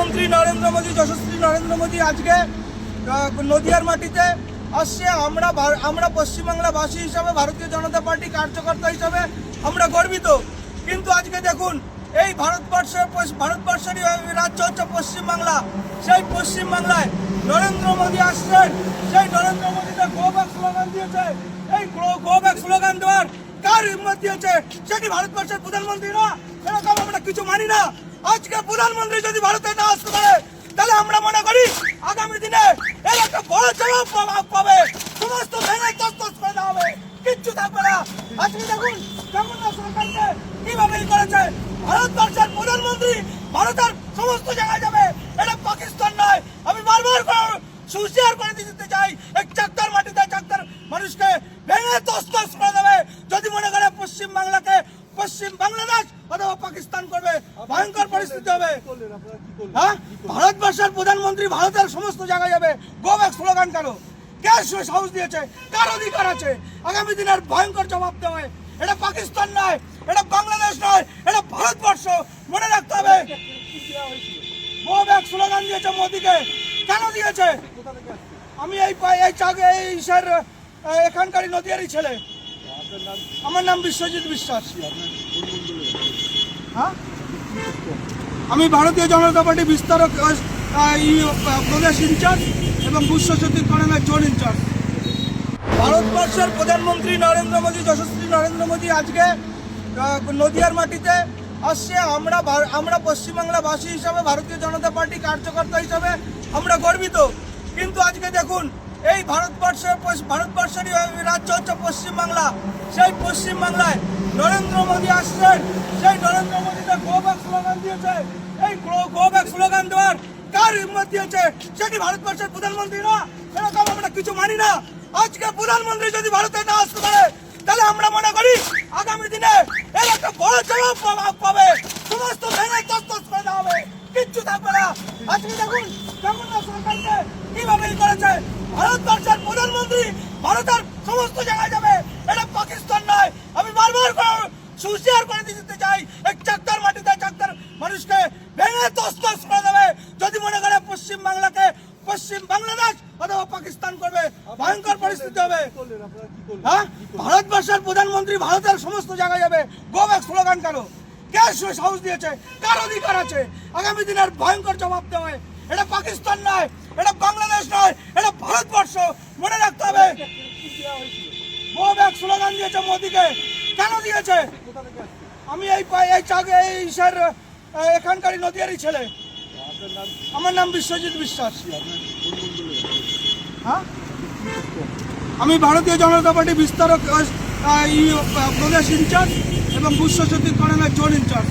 মোদী, যশস্বী নরেন্দ্র মোদী আজকে নদিয়ার মাটিতে আসছে। আমরা আমরা পশ্চিমবাংলাবাসী হিসাবে ভারতীয় জনতা পার্টি কার্যকর্তা হিসাবে আমরা গর্বিত। কিন্তু আজকে দেখুন, এই ভারতবর্ষের ভারতবর্ষেরই রাজ্য হচ্ছে পশ্চিমবাংলা। সেই পশ্চিমবাংলায় নরেন্দ্র মোদী আসছেন। সেই নরেন্দ্র মোদীকে গো স্লোগান দিয়েছে, এই গো ব্যাক স্লোগান দেওয়ার কার হিম্মত দিয়েছে, সেটি ভারতবর্ষের প্রধানমন্ত্রী না? এরকম আমরা কিছু মানি না। আজকে প্রধানমন্ত্রী যদি ভারতে না আসতে পারে, তাহলে আমরা মনে করি আগামী দিনে এর একটা বড় জবাব পাওয়া- পাবে। সমস্ত তস্তস করে দেওয়া হবে। কিচ্ছু থাকবে না। আজকে দেখুন জগন্নাথ সরকারকে, কীভাবে করেছে। ভারতবর্ষের প্রধানমন্ত্রী ভারতের সমস্ত জায়গায় যাবে। এটা পাকিস্তান নয়। আমি বারবার সুশিয়ার করে দিতে চাই। এক মাটিতে চাকতার মানুষকে ভেঙে তস্তস করে দেবে যদি মনে করে পশ্চিম বাংলাকে পশ্চিম বাংলাদেশ অথবা পাকিস্তান করবে হ্যাঁ? ভারতবর্ষের প্রধানমন্ত্রী ভারতের সমস্ত জায়গায় যাবে। গো স্লোগান কেন কে সাহস দিয়েছে? কার অধিকার আছে? আগামী দিনের ভয়ঙ্কর জবাব দেওয়া এটা পাকিস্তান নয়, এটা বাংলাদেশ নয়, এটা ভারতবর্ষ। মনে রাখতে হবে। গো ব্যাক স্লোগান দিয়েছে মোদিকে। কেন দিয়েছে? আমি এই এই এই এখানকারই ছেলে। আমার নাম বিশ্বজিৎ বিশ্বাস। হ্যাঁ? আমি ভারতীয় জনতা পার্টি বিস্তারক প্রদেশ ইনচার্জ এবং বুথ সশক্তিকরণের জোন ইনচার্জ। ভারতবর্ষের প্রধানমন্ত্রী নরেন্দ্র মোদী, যশস্বী নরেন্দ্র মোদী আজকে নদিয়ার মাটিতে আসছে। আমরা আমরা পশ্চিমবাংলাবাসী হিসাবে ভারতীয় জনতা পার্টি কার্যকর্তা হিসাবে আমরা গর্বিত। কিন্তু আজকে দেখুন, এই ভারতবর্ষের ভারতবর্ষেরই রাজ্য হচ্ছে পশ্চিমবাংলা। সেই পশ্চিমবাংলায় নরেন্দ্র মোদী আসছেন, সেই নরেন্দ্র মোদীকে গো ব্যাক স্লোগান দিয়েছে। এই গো স্লোগান দেওয়ার কার হিম্মত দিয়েছে? সেটি ভারতবর্ষের প্রধানমন্ত্রী না? এরকম আমরা কিছু মানি না। আজকে প্রধানমন্ত্রী যদি ভারতে না আসতে পারে, তাহলে আমরা মনে করি আগামী দিনে এর একটা বড় জবাব প্রভাব পাবে। সমস্ত ভেঙে তস্তস করে দেওয়া হবে। কিচ্ছু থাকবে না। আজকে দেখুন জগন্নাথ সরকারকে কীভাবে করেছে। ভারতবর্ষের প্রধানমন্ত্রী ভারতের সমস্ত জায়গায় যাবে এটা পাকিস্তান নয় আমি বারবার করে সুশিয়ার করে দিতে চাই। এক চাকতার মাটিতে চাকতার মানুষকে ভেঙে তস্তস করে দেবে। যদি মনে করে পশ্চিম বাংলাকে পশ্চিম বাংলাদেশ অথবা পাকিস্তান করবে ভয়ঙ্কর পরিস্থিতি হবে। হ্যাঁ? ভারতবর্ষের প্রধানমন্ত্রী ভারতের সমস্ত জায়গায় যাবে। গো ব্যাক স্লোগান কেন? কে সাহস দিয়েছে? কার অধিকার আছে? আগামী দিনের ভয়ঙ্কর জবাব দেওয়া এটা পাকিস্তান নয় এটা বাংলাদেশ নয় এটা ভারতবর্ষ। মনে রাখতে হবে। গো ব্যাক স্লোগান দিয়েছে মোদিকে। কেন দিয়েছে? আমি এই এই চাকরি এই ইসের এখানকারই নদিয়ারই ছেলে। আমার নাম বিশ্বজিৎ বিশ্বাস। হ্যাঁ? আমি ভারতীয় জনতা পার্টি বিস্তারক প্রদেশ ইনচার্জ এবং বুথ সশক্তিকরণের জোন ইনচার্জ।